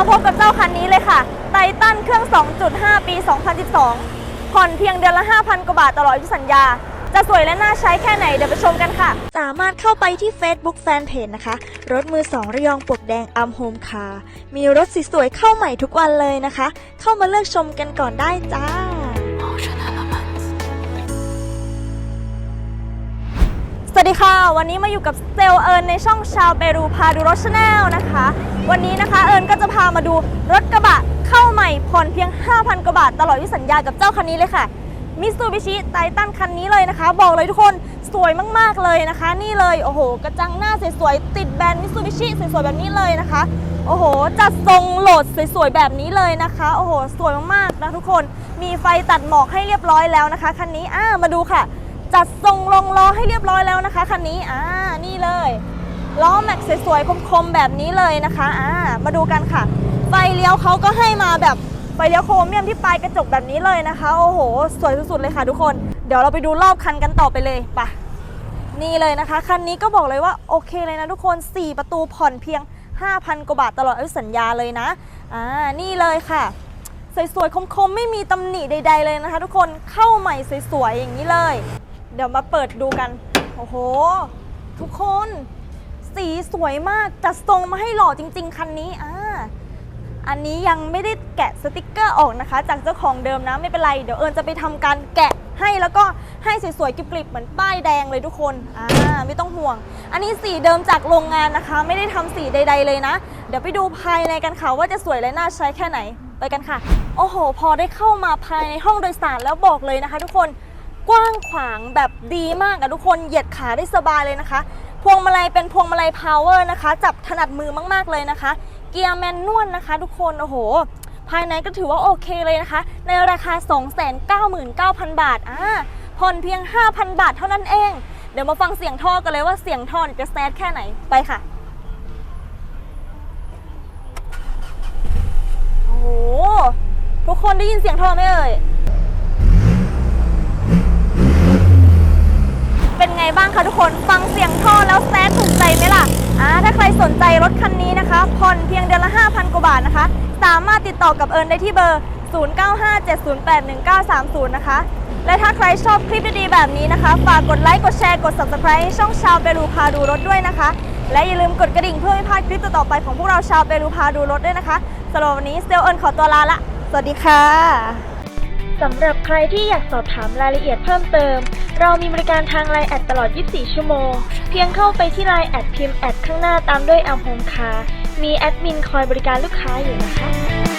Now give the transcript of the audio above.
มาพบกับเจ้าคันนี้เลยค่ะ ไททันเครื่อง 2.5 ปี 2012 ผ่อนเพียงเดือนละ 5,000 กว่าบาทตลอดอายุสัญญา จะสวยและน่าใช้แค่ไหนเดี๋ยวไปชมกันค่ะ สามารถเข้าไปที่ Facebook Fanpage นะคะ รถมือสองระยองปลวกแดงอัมโฮมคาร์มีรถสวยๆเข้าใหม่ทุกวันเลยนะคะ เข้ามาเลือกชมกันก่อนได้จ้าสวัสดีค่ะ วันนี้มาอยู่กับเซลลเอิญในช่องชาวเปรูพาดูรถชาแนลนะคะวันนี้นะคะเอิญก็จะพา มาดูรถกระบะเข้าใหม่ผ่อนเพียง 5,000 กว่าบาท ตลอดอายุสัญญากับเจ้าคันนี้เลยค่ะมิตซูบิชิไททันคันนี้เลยนะคะ บอกเลยทุกคนสวยมากๆเลยนะคะ นี่เลยโอ้โห กระจังหน้าสวยๆติดแบรนด์มิตซูบิชิสวยๆแบบนี้เลยนะคะ โอ้โห จัดทรงโหลดสวยๆแบบนี้เลยนะคะ โอ้โห สวยมากๆนะทุกคนมีไฟตัดหมอกให้เรียบร้อยแล้วนะคะคันนี้อ่ามาดูค่ะ จัดทรงลงล้อให้เรียบร้อยแล้วนะคะคันนี้อ่านี่เลย ล้อแม็กสวยๆคมๆแบบนี้เลยนะคะอ่ามาดูกันค่ะ ไฟเลี้ยวเขาก็ให้มาแบบไฟเลี้ยวโครเมียมที่ปลายกระจกแบบนี้เลยนะคะ โอ้โห สวยสุดๆเลยค่ะทุกคน เดี๋ยวเราไปดูรอบคันกันต่อไปเลยไปนี่เลยนะคะ คันนี้ก็บอกเลยว่าโอเคเลยนะทุกคน 4 ประตูผ่อนเพียง 5,000 กว่าบาทตลอดอายุสัญญาเลยนะอ่านี่เลยค่ะสวยๆคมๆ ไม่มีตำหนิใด ๆเลยนะคะ ทุกคนเข้าใหม่สวยๆอย่างนี้เลย เดี๋ยวมาเปิดดูกัน โอ้โห ทุกคน สีสวยมากจัดทรงมาให้หล่อจริง ๆ คันนี้อ่าอันนี้ยังไม่ได้แกะสติกเกอร์ออกนะคะ จากเจ้าของเดิมนะไม่เป็นไรเดี๋ยวเอิญจะไปทำการแกะให้แล้วก็ให้สวยๆกริบๆเหมือนป้ายแดงเลยทุกคนอ่าไม่ต้องห่วง อันนี้สีเดิมจากโรงงานนะคะ ไม่ได้ทำสีใด ๆ เลยนะ เดี๋ยวไปดูภายในกันค่ะว่าจะสวยและน่าใช้แค่ไหนไปกันค่ะ โอ้โห พอได้เข้ามาภายในห้องโดยสารแล้วบอกเลยนะคะ ทุกคนกว้างขวางแบบดีมากอะทุกคนเหยียดขาได้สบายเลยนะคะ พวงมาลัยเป็นพวงมาลัยพาวเวอร์นะคะ จับถนัดมือมากๆเลยนะคะ เกียร์แมนนวลนะคะ ทุกคนโอ้โห ภายในก็ถือว่าโอเคเลยนะคะ ในราคา 299,000 บาทอ่าผ่อนเพียง 5,000 บาทเท่านั้นเอง เดี๋ยวมาฟังเสียงท่อกันเลยว่าเสียงท่อจะแซดแค่ไหนไปค่ะโอ้โหทุกคนได้ยินเสียงท่อไหมเอ่ย เป็นไงบ้างคะทุกคน ฟังเสียงท่อแล้วแซดถูกใจไหมล่ะอ่าถ้าใครสนใจรถคันนี้นะคะ ผ่อนเพียงเดือนละ 5,000 กว่าบาทนะคะ สามารถติดต่อกับเอิญได้ที่เบอร์ 0957081930 นะคะ และถ้าใครชอบคลิปดีๆแบบนี้นะคะ ฝากกดไลค์ กดแชร์ กด subscribe ให้ช่องชาวเปรูพาดูรถด้วยนะคะ และอย่าลืมกดกระดิ่งเพื่อไม่พลาดคลิปต่อๆไปของพวกเราชาวเปรูพาดูรถด้วยนะคะสำหรับวันนี้เซลเอิญขอตัวลาละ สวัสดีค่ะสำหรับใครที่อยากสอบถามรายละเอียดเพิ่มเติม เรามีบริการทางไลน์แอดตลอด 24 ชั่วโมง เพียงเข้าไปที่ไลน์แอดพิมพ์แอดข้างหน้าตามด้วยแอมโฮมคา มีแอดมินคอยบริการลูกค้าอยู่นะคะ